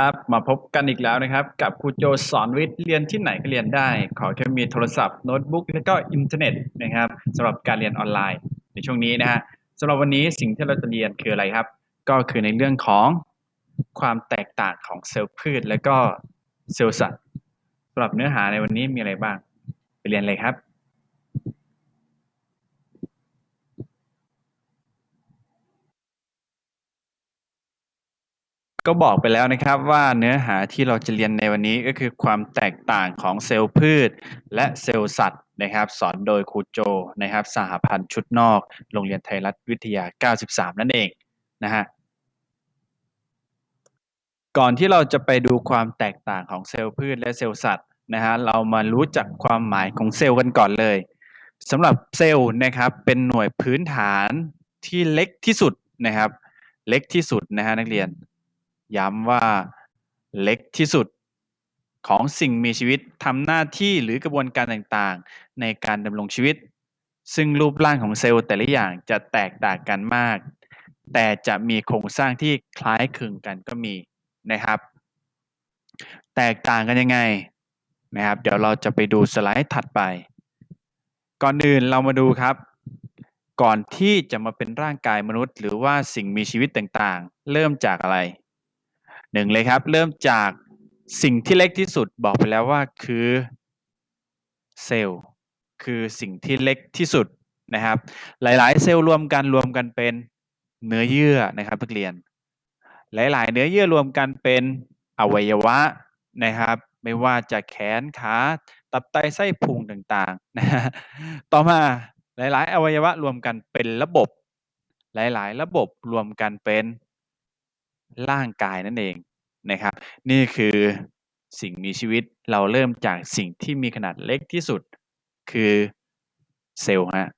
ครับมาพบกันอีกแล้วนะครับ กับครูโจสอนวิทย์เรียนที่ไหนก็เรียนได้ ขอแค่มีโทรศัพท์โน้ตบุ๊กและก็อินเทอร์เน็ตนะครับสำหรับการเรียนออนไลน์ในช่วงนี้นะฮะสำหรับวันนี้สิ่งที่เราจะเรียนคืออะไรครับ ก็คือในเรื่องของความแตกต่างของเซลล์พืช และก็เซลล์สัตว์สำหรับเนื้อหาในวันนี้มีอะไรบ้าง ไปเรียนเลยครับ ก็บอกไปแล้วนะครับว่าเนื้อหาที่เราจะเรียนในวันนี้ก็คือความแตกต่างของเซลล์พืช และเซลล์สัตว์นะครับ สอนโดยครูโจนะครับสหพันธ์ชุดนอก โรงเรียนไทยรัฐวิทยา 93 นั่นเองนะฮะก่อนที่เราจะไปดูความแตกต่างของเซลล์พืชและเซลล์สัตว์นะฮะเรามารู้จักความหมายของเซลล์กันก่อนเลยสำหรับเซลล์นะครับเป็นหน่วยพื้นฐานที่เล็กที่สุดนะครับ เล็กที่สุดนะฮะนักเรียน ย้ำว่าเล็กที่สุดของสิ่งมีชีวิตทำหน้าที่หรือกระบวนการต่างๆ ในการดำรงชีวิต ซึ่งรูปร่างของเซลล์แต่ละอย่างจะแตกต่างกันมาก แต่จะมีโครงสร้างที่คล้ายคลึงกันก็มีนะครับ แตกต่างกันยังไงนะครับ เดี๋ยวเราจะไปดูสไลด์ถัดไป ก่อนอื่นเรามาดูครับ ก่อนที่จะมาเป็นร่างกายมนุษย์ หรือว่าสิ่งมีชีวิตต่างๆ เริ่มจากอะไร หนึ่งเลยครับ เริ่มจากสิ่งที่เล็กที่สุดบอกไปแล้วว่าคือเซลล์คือสิ่งที่เล็กที่สุดนะครับ หลาย ๆ เซลล์รวมกันรวมกันเป็นเนื้อเยื่อนะครับนักเรียน หลาย ๆ เนื้อเยื่อรวมกันเป็นอวัยวะนะครับ ไม่ว่าจะแขนขาตับไตไส้พุงต่างๆนะต่อมาหลาย ๆ อวัยวะรวมกันเป็นระบบ หลาย ๆ ระบบรวมกันเป็น ร่างกายนั่นเองนะครับ นี่คือสิ่งมีชีวิต เราเริ่มจากสิ่งที่มีขนาดเล็กที่สุด คือเซลล์ฮะ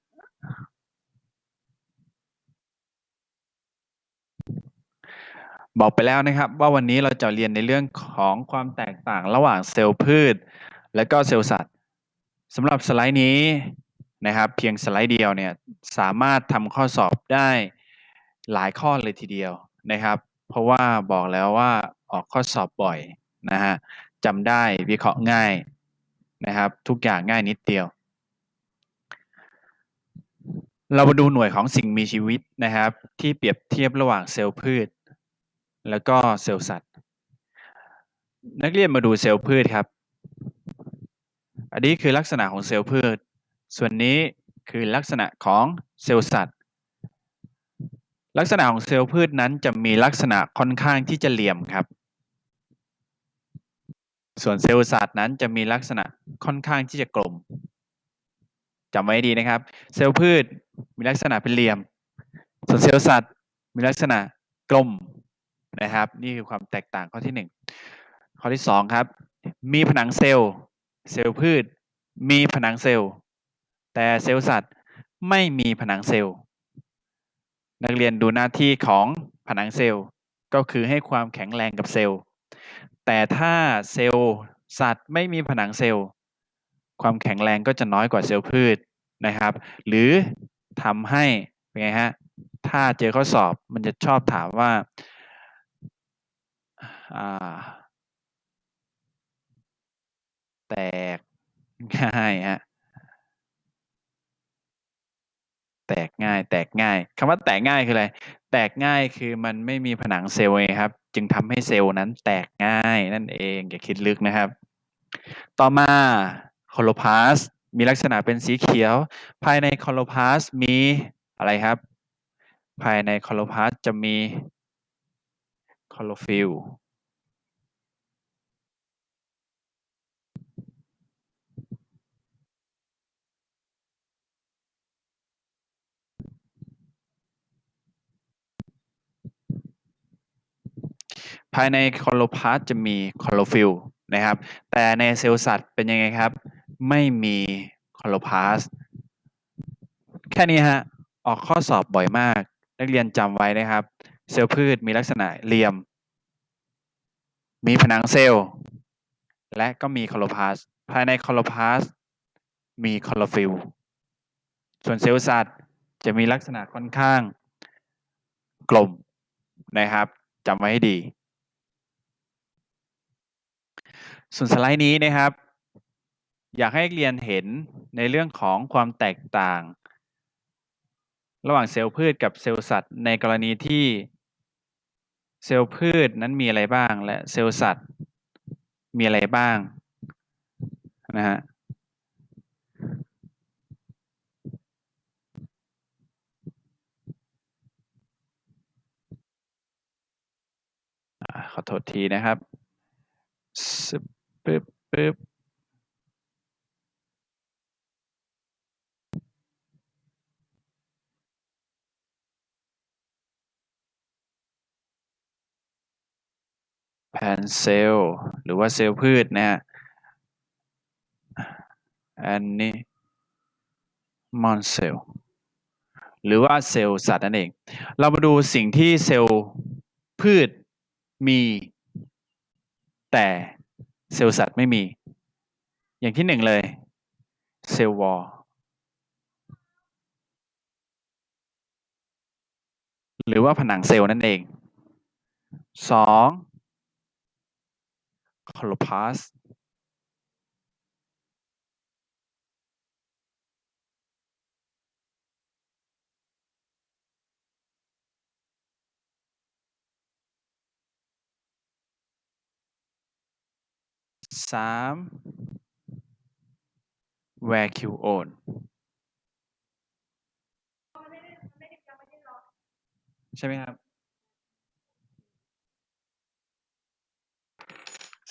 บอกไปแล้วนะครับว่าวันนี้เราจะเรียนในเรื่องของความแตกต่างระหว่างเซลล์พืช และก็เซลล์สัตว์สำหรับสไลด์นี้นะครับเพียงสไลด์เดียวเนี่ยสามารถทำข้อสอบได้หลายข้อเลยทีเดียวนะครับ เพราะว่าบอกแล้วว่าออกข้อสอบบ่อยนะฮะจำได้วิเคราะห์ง่ายนะครับ ทุกอย่างง่ายนิดเดียว เรามาดูหน่วยของสิ่งมีชีวิตนะครับ ที่เปรียบเทียบระหว่างเซลล์พืช แล้วก็เซลล์สัตว์ นักเรียนมาดูเซลล์พืชครับ อันนี้คือลักษณะของเซลล์พืช ส่วนนี้คือลักษณะของเซลล์สัตว์ ลักษณะของเซลล์พืชนั้นจะมีลักษณะค่อนข้างที่จะเหลี่ยมครับ ส่วนเซลล์สัตว์นั้นจะมีลักษณะค่อนข้างที่จะกลมจำไว้ดีนะครับ เซลล์พืชมีลักษณะเป็นเหลี่ยม ส่วนเซลล์สัตว์มีลักษณะกลมนะครับ นี่คือความแตกต่างข้อที่หนึ่งข้อที่สองครับ มีผนังเซลล์เซลล์พืช มีผนังเซลล์แต่เซลล์สัตว์ไม่มีผนังเซลล์ นักเรียนดูหน้าที่ของผนังเซลล์ ก็คือให้ความแข็งแรงกับเซลล์ แต่ถ้าเซลล์สัตว์ไม่มีผนังเซลล์ ความแข็งแรงก็จะน้อยกว่าเซลล์พืชนะครับ หรือทำให้เป็นไงฮะถ้าเจอข้อสอบมันจะชอบถามว่าแตกง่ายฮะ แตกง่าย แตกง่ายคำว่าแตกง่ายคืออะไร แตกง่ายคือมันไม่มีผนังเซลล์ไงครับ จึงทำให้เซลล์นั้นแตกง่ายนั่นเอง อย่าคิดลึกนะครับ ต่อมาโคโลพาสมีลักษณะเป็นสีเขียว ภายในโคโลพาสมีอะไรครับ ภายในโคโลพาสจะมีโคโลฟิล ภายในคลอโลพาสจะมีคลอโลฟิลนะครับ แต่ในเซลล์สัตว์เป็นยังไงครับ ไม่มีคลอโลพาสแค่นี้ฮะออกข้อสอบบ่อยมาก นักเรียนจำไว้นะครับ เซลล์พืชมีลักษณะเหลี่ยม มีผนังเซลล์ และก็มีคลอโลพาสภายในคลอโลพาสมีคลอโลฟิลส่วนเซลล์สัตว์จะมีลักษณะค่อนข้างกลมนะครับจำไว้ให้ดี ส่วนสไลด์นี้นะครับ อยากให้เรียนเห็นในเรื่องของความแตกต่าง ระหว่างเซลล์พืชกับเซลล์สัตว์ ในกรณีที่เซลล์พืชนั้นมีอะไรบ้าง และเซลล์สัตว์มีอะไรบ้างนะฮะขอโทษทีนะครับ ปึ๊บปึ๊บแผนเซลล์หรือว่าเซลล์พืชนะฮะอันนี้มอนเซลล์หรือว่าเซลล์สัตว์นั่นเอง เรามาดูสิ่งที่เซลล์พืชมีแต่ เซลล์สัตว์ไม่มี อย่างที่หนึ่งเลยเซลล์วอลหรือว่าผนังเซลล์นั่นเองสองคลอโรพลาสต์ สามแวร์คิวโอนใช่ไหมครับ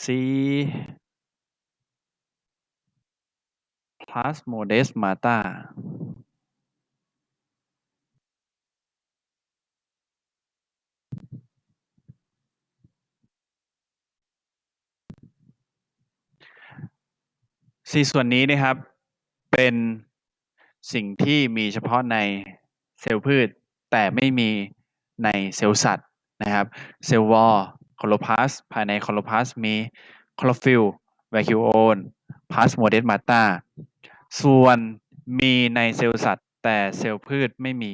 สี่ plus modest mata สี่ส่วนนี้นะครับเป็นสิ่งที่มีเฉพาะในเซลล์พืช แต่ไม่มีในเซลล์สัตว์นะครับเซลล์วอลคลอโรพลาสภายในคลอโรพลาสมีคลอโรฟิลแวคิโอนพลาสโมเดสมาตาส่วนมีในเซลล์สัตว์ แต่เซลล์พืชไม่มี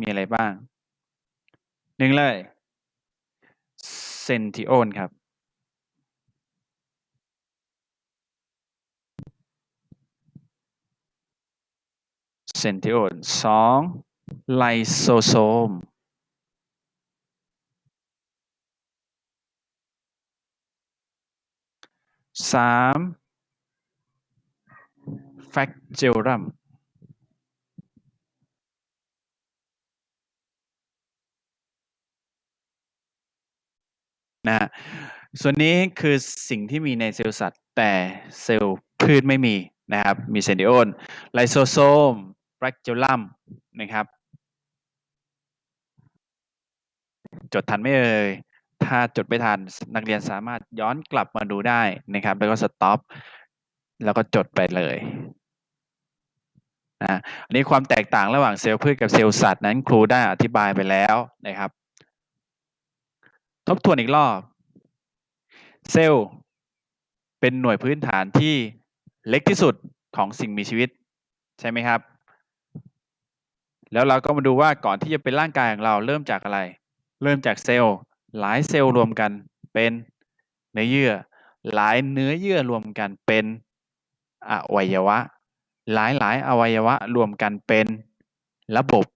มีอะไรบ้างหนึ่งเลยเซนติโอนครับ ซนติโอนสองไลโซโซมสามแฟกเจลรัมนะส่วนนี้คือสิ่งที่มีในเซลล์สัตว์ แต่เซลล์พืชไม่มีนะครับ มีเซนติโอนไลโซโซม แฟกเจลลัมนะครับ จดทันไม่เอ่ยถ้าจดไม่ทันนักเรียนสามารถย้อนกลับมาดูได้นะครับ แล้วก็สต็อปแล้วก็จดไปเลยนะอันนี้ความแตกต่างระหว่างเซลล์พืชกับเซลล์สัตว์นั้นครูได้อธิบายไปแล้วนะครับ ทบทวนอีกรอบ เซลล์เป็นหน่วยพื้นฐานที่เล็กที่สุดของสิ่งมีชีวิต ใช่ไหมครับ แล้วเราก็มาดูว่าก่อนที่จะเป็นร่างกายของเราเริ่มจากอะไร เริ่มจากเซลล์ หลายเซลล์รวมกันเป็นเนื้อเยื่อ หลายเนื้อเยื่อรวมกันเป็นอวัยวะ หลายหลายอวัยวะรวมกันเป็นระบบ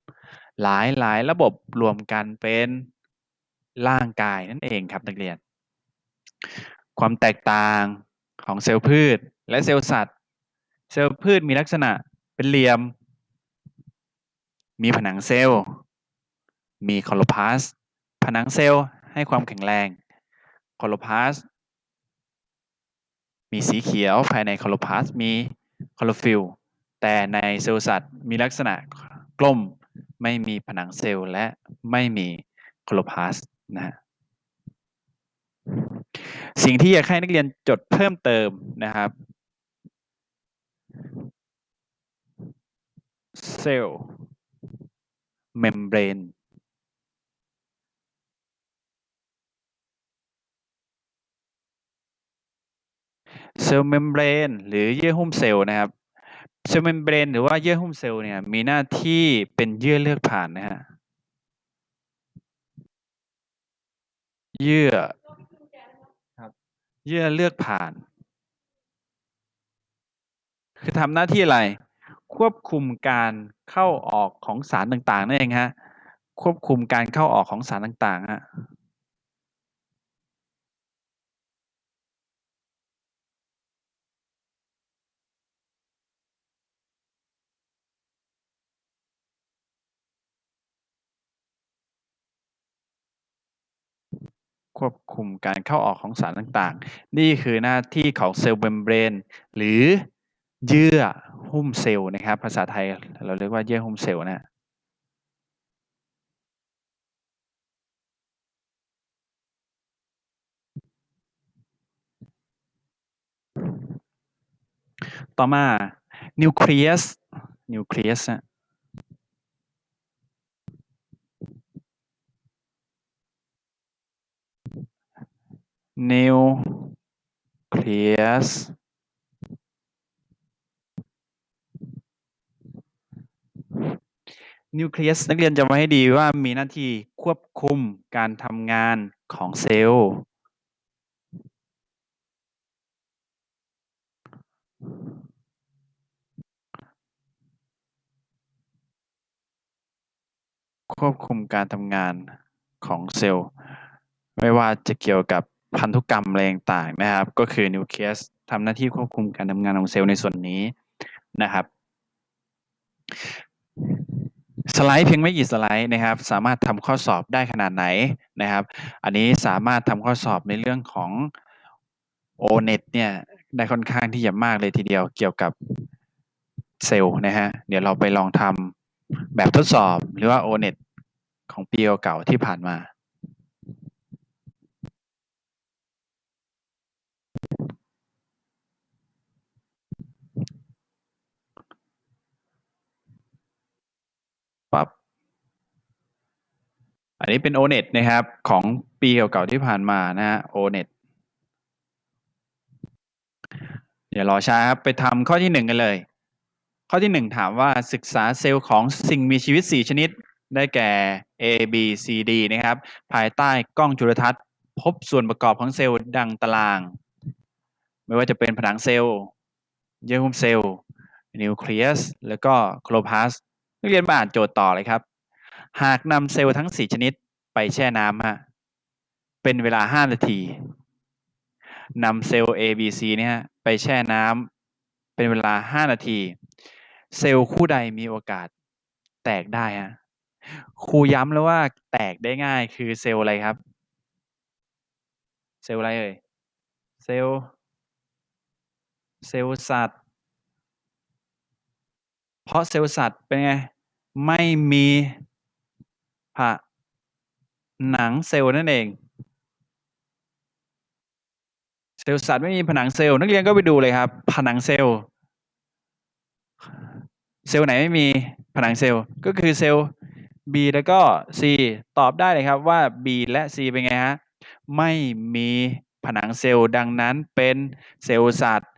หลายหลายระบบรวมกันเป็นร่างกายนั่นเองครับนักเรียน ความแตกต่างของเซลล์พืช และเซลล์สัตว์ เซลล์พืชมีลักษณะเป็นเหลี่ยม มีผนังเซลล์ มีคลอโรพลาส ผนังเซลล์ให้ความแข็งแรงคลอโรพลาส มีสีเขียวภายในคลอโรพลาส มีคลอโรฟิลแต่ในเซลล์สัตว์มีลักษณะกลม ไม่มีผนังเซลล์และไม่มีคลอโรพลาสนะฮะสิ่งที่อยากให้นักเรียนจดเพิ่มเติมนะครับ เซลล์ เมมเบรนเซลล์เมมเบรนหรือเยื่อหุ้มเซลล์นะครับ เซลล์เมมเบรนหรือว่าเยื่อหุ้มเซลล์เนี่ยมีหน้าที่เป็นเยื่อเลือกผ่านนะฮะ เยื่อเยื่อเลือกผ่าน คือทำหน้าที่อะไร ควบคุมการเข้าออกของสารต่าง ๆ นั่นเองฮะ ควบคุมการเข้าออกของสารต่าง ๆ ฮะควบคุมการเข้าออกของสารต่าง ๆ นี่คือหน้าที่ของเซลล์เมมเบรนหรือ เยื่อหุ้มเซลล์นะครับ ภาษาไทยเราเรียกว่าเยื่อหุ้มเซลล์นะต่อมานิวเคลียสนิวเคลียสนิวเคลียส นิวเคลียสนักเรียนจำไว้ให้ดีว่ามีหน้าที่ควบคุมการทำงานของเซลล์ ควบคุมการทำงานของเซลล์ ไม่ว่าจะเกี่ยวกับพันธุกรรมอะไรต่างๆนะครับ ก็คือนิวเคลียสทำหน้าที่ควบคุมการทำงานของเซลล์ในส่วนนี้นะครับ สไลด์เพียงไม่กี่สไลด์นะครับ สามารถทำข้อสอบได้ขนาดไหนนะครับ อันนี้สามารถทำข้อสอบในเรื่องของ O-NET เนี่ยได้ค่อนข้างที่จะมากเลยทีเดียวเกี่ยวกับเซลล์นะฮะเดี๋ยวเราไปลองทำแบบทดสอบหรือว่า O-NET ของปีเก่าที่ผ่านมา ปั๊บ อันนี้เป็น O-NET นะครับ ของปีเก่าๆที่ผ่านมานะฮะ O-NET อย่ารอช้าครับ ไปทำข้อที่หนึ่งกันเลย ข้อที่หนึ่งถามว่าศึกษาเซลล์ของสิ่งมีชีวิต 4 ชนิด ได้แก่ A B C D นะครับ ภายใต้กล้องจุลทรรศน์ พบส่วนประกอบของเซลล์ดังตาราง ไม่ว่าจะเป็นผนังเซลล์ เยื่อหุ้มเซลล์ นิวเคลียส แล้วก็โคลพลาสต์นักเรียนมาอ่านโจทย์ต่อเลยครับ หากนำเซลล์ทั้ง4ชนิดไปแช่น้ำฮะเป็นเวลา5นาทีนำเซลล์ A B C เนี่ยฮะไปแช่น้ำเป็นเวลา5นาที เซลล์คู่ใดมีโอกาสแตกได้ฮะครูย้ำแล้วว่าแตกได้ง่ายคือเซลล์อะไรครับ เซลล์อะไรเอ่ยเซลล์เซลล์สัตว์ เพราะเซลล์สัตว์เป็นไง ไม่มี ผนังเซลล์นั่นเอง เซลล์สัตว์ไม่มีผนังเซลล์นักเรียนก็ไปดูเลยครับ ผนังเซลล์ เซลล์ไหนไม่มีผนังเซลล์ก็คือเซลล์ B แล้วก็ C ตอบได้เลยครับว่า B และ C เป็นไงฮะไม่มีผนังเซลล์ดังนั้นเป็นเซลล์สัตว์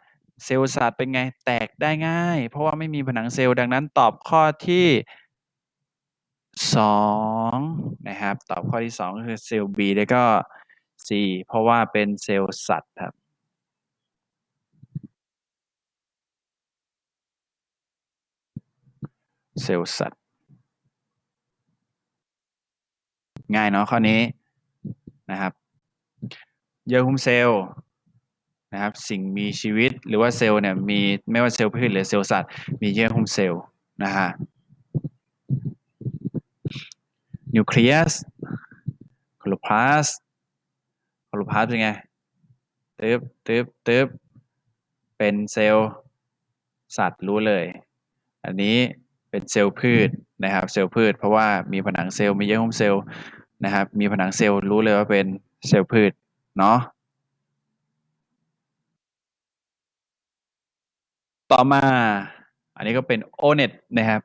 เซลล์สัตว์เป็นไงแตกได้ง่าย เพราะว่าไม่มีผนังเซลล์ดังนั้นตอบข้อที่ สองนะครับ ตอบข้อที่สองก็คือเซลล์ B แล้วก็ C เพราะว่าเป็นเซลล์สัตว์ครับเซลล์สัตว์ ง่ายเนาะข้อนี้นะครับเยื่อหุ้มเซลล์นะครับสิ่งมีชีวิตหรือว่าเซลล์เนี่ยมีไม่ว่าเซลล์พืชหรือเซลล์สัตว์มีเยื่อหุ้มเซลล์นะฮะ นิวเคลียสคลพลาสคลพลาสเป็นไงตึ๊บตึ๊บตึ๊บเป็นเซลล์สัตว์รู้เลย อันนี้เป็นเซลล์พืชนะครับ เซลล์พืช เพราะว่ามีผนังเซลล์มีเยื่อหุ้มเซลล์นะครับ มีผนังเซลล์รู้เลยว่าเป็นเซลล์พืชเนาะต่อมา อันนี้ก็เป็น O-NET นะครับ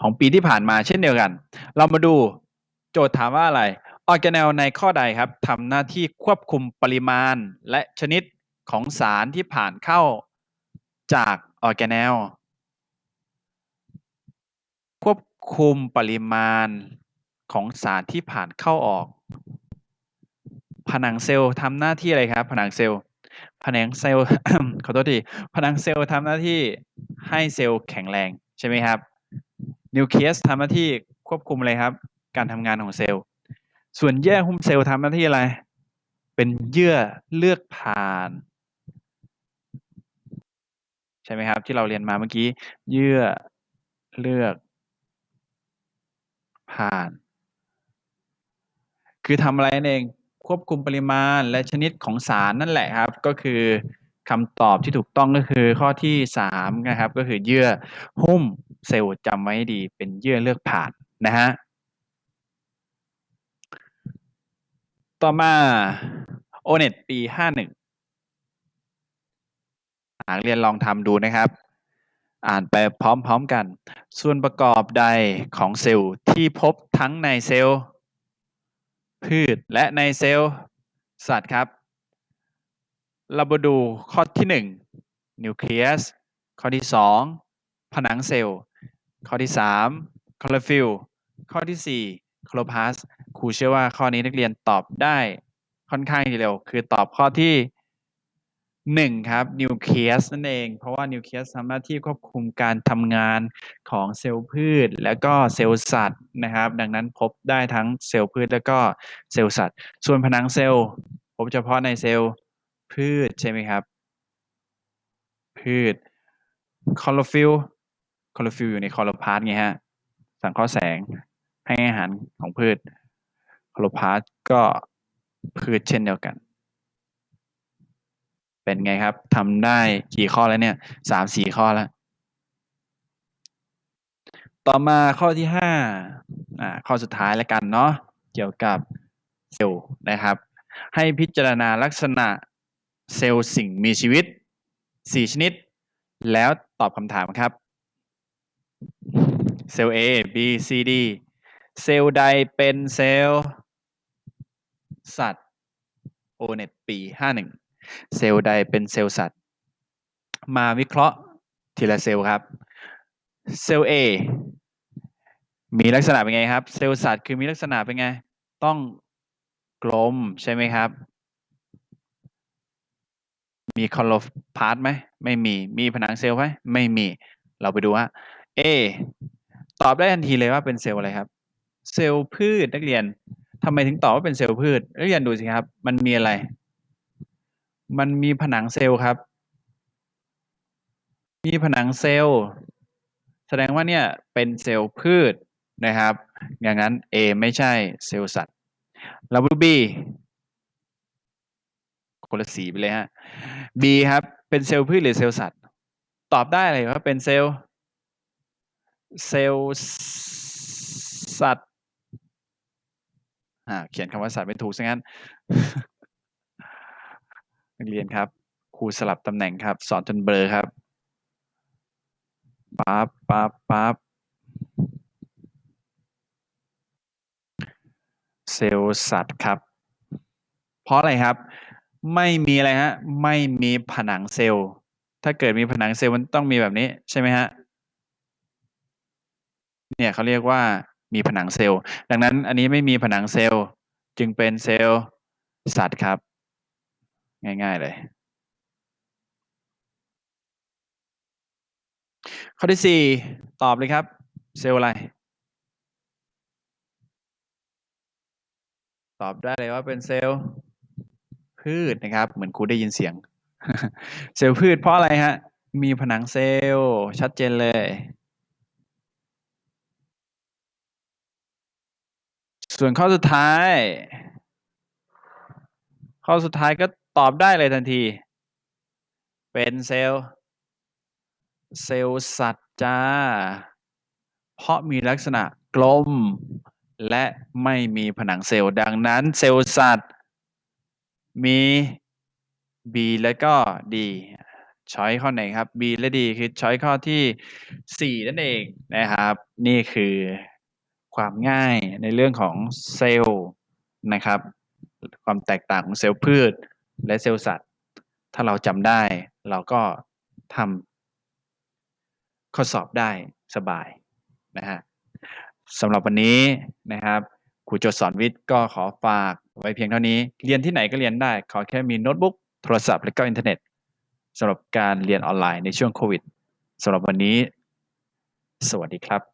ของปีที่ผ่านมาเช่นเดียวกัน เรามาดูโจทย์ถามว่าอะไรออร์แกเนลในข้อใดครับทำหน้าที่ควบคุมปริมาณและชนิดของสารที่ผ่านเข้าจากออร์แกเนลควบคุมปริมาณของสารที่ผ่านเข้าออกภนังเซลล์ทำหน้าที่อะไรครับ ผนังเซลล์ผนังเซลล์ขอโทษทีผนังเซลล์ทำหน้าที่ให้เซลล์แข็งแรงใช่ไหมครับ นิวเคลียสทำหน้าที่ควบคุมอะไรครับ การทำงานของเซลล์ ส่วนเยื่อหุ้มเซลล์ทำหน้าที่อะไร เป็นเยื่อเลือกผ่าน ใช่ไหมครับ ที่เราเรียนมาเมื่อกี้ เยื่อเลือกผ่าน คือทำอะไรนั่นเองควบคุมปริมาณและชนิดของสารนั่นแหละครับ ก็คือ คำตอบที่ถูกต้องก็คือข้อที่สามนะครับ ก็คือเยื่อหุ้มเซลล์จำไว้ให้ดีเป็นเยื่อเลือกผ่านนะฮะต่อมาโอเน็ตปีห้าหนึ่งหากเรียนลองทำดูนะครับ อ่านไปพร้อมๆกัน ส่วนประกอบใดของเซลล์ที่พบทั้งในเซลล์ พืชและในเซลล์สัตว์ครับ เรามาดูข้อที่ 1 นิวเคลียส ข้อที่ 2 ผนังเซลล์ ข้อที่ 3 คลอโรฟิลข้อที่4คลอโรพลาส ครูเชื่อว่าข้อนี้นักเรียนตอบได้ค่อนข้างเร็ว คือตอบข้อที่หนึ่งครับ นิวเคลียสนั่นเอง เพราะว่านิวเคลียสทำหน้าที่ควบคุมการทำงานของเซลล์พืช และก็เซลล์สัตว์นะครับ ดังนั้นพบได้ทั้งเซลล์พืชและก็เซลล์สัตว์ ส่วนผนังเซลล์พบเฉพาะในเซลล์ พืชใช่ไหมครับ พืชคลอโรฟิลคลอโรฟิลอยู่ในคลอโรพลาสไงฮะ สังเคราะห์แสงให้อาหารของพืชคลอโรพลาสก็พืชเช่นเดียวกัน เป็นไงครับทำได้กี่ข้อแล้วเนี่ยสามสี่ข้อแล้ว ต่อมาข้อที่ห้าอ่าข้อสุดท้ายแล้วกันเนาะเกี่ยวกับเซลล์นะครับ ให้พิจารณาลักษณะ เซลล์สิ่งมีชีวิตสี่ชนิด แล้วตอบคำถามครับ เซลล์ A B C D เซลล์ใดเป็นเซลล์ สัตว์โอเน็ตปีห้าหนึ่งเซลล์ใดเป็นเซลล์สัตว์ มาวิเคราะห์ทีละเซลล์ครับ เซลล์ A มีลักษณะเป็นไงครับ เซลล์สัตว์คือมีลักษณะเป็นไง ต้องกลมใช่ไหมครับ มีคอลโลพาร์ตไหมไม่มีมีผนังเซลล์ไหมไม่มี เราไปดูว่า A ตอบได้ทันทีเลยว่าเป็นเซลล์อะไรครับ เซลล์พืชนักเรียนทำไมถึงตอบว่าเป็นเซลล์พืชนักเรียนดูสิครับ มันมีอะไร มันมีผนังเซลล์ครับ มีผนังเซลล์ แสดงว่าเนี่ยเป็นเซลล์พืชนะครับ อย่างนั้น A ไม่ใช่เซลล์สัตว์เราดู B คนละสีไปเลยฮะ B ครับ เป็นเซลล์พืชหรือเซลล์สัตว์ ตอบได้เลยว่าเป็นเซลล์ เซลล์สัตว์อ่าเขียนคำว่าสัตว์ไม่ถูกซะงั้นนักเรียนครับ ครูสลับตำแหน่งครับ สอนจนเบลอครับปั๊บปั๊บปั๊บเซลล์สัตว์ครับ เพราะอะไรครับ ไม่มีอะไรฮะ ไม่มีผนังเซลล์ ถ้าเกิดมีผนังเซลล์มันต้องมีแบบนี้ใช่ไหมฮะ เนี่ยเขาเรียกว่ามีผนังเซลล์ ดังนั้นอันนี้ไม่มีผนังเซลล์ จึงเป็นเซลล์สัตว์ครับ ง่ายๆเลยข้อที่สี่ตอบเลยครับ เซลล์อะไร ตอบได้เลยว่าเป็นเซลล์ พืชนะครับ เหมือนครูได้ยินเสียง เซลล์พืชเพราะอะไรฮะ มีผนังเซลล์ชัดเจนเลย ส่วนข้อสุดท้าย ข้อสุดท้ายก็ตอบได้เลยทันที เป็นเซลล์เซลล์สัตว์จ้า เพราะมีลักษณะกลม และไม่มีผนังเซลล์ดังนั้นเซลล์สัตว์ มี B และก็ D ช้อยข้อไหนครับ B และ D คือช้อยข้อที่ 4 นั่นเองนะครับ นี่คือความง่ายในเรื่องของเซลล์นะครับ ความแตกต่างของเซลล์พืชและเซลล์สัตว์ ถ้าเราจำได้เราก็ทำข้อสอบได้สบายนะฮะสำหรับวันนี้นะครับครูโจสอนวิทย์ก็ขอฝาก ไว้เพียงเท่านี้ เรียนที่ไหนก็เรียนได้ ขอแค่มีโน้ตบุ๊ก โทรศัพท์ และก็อินเทอร์เน็ตสำหรับการเรียนออนไลน์ในช่วงโควิดสำหรับวันนี้ สวัสดีครับ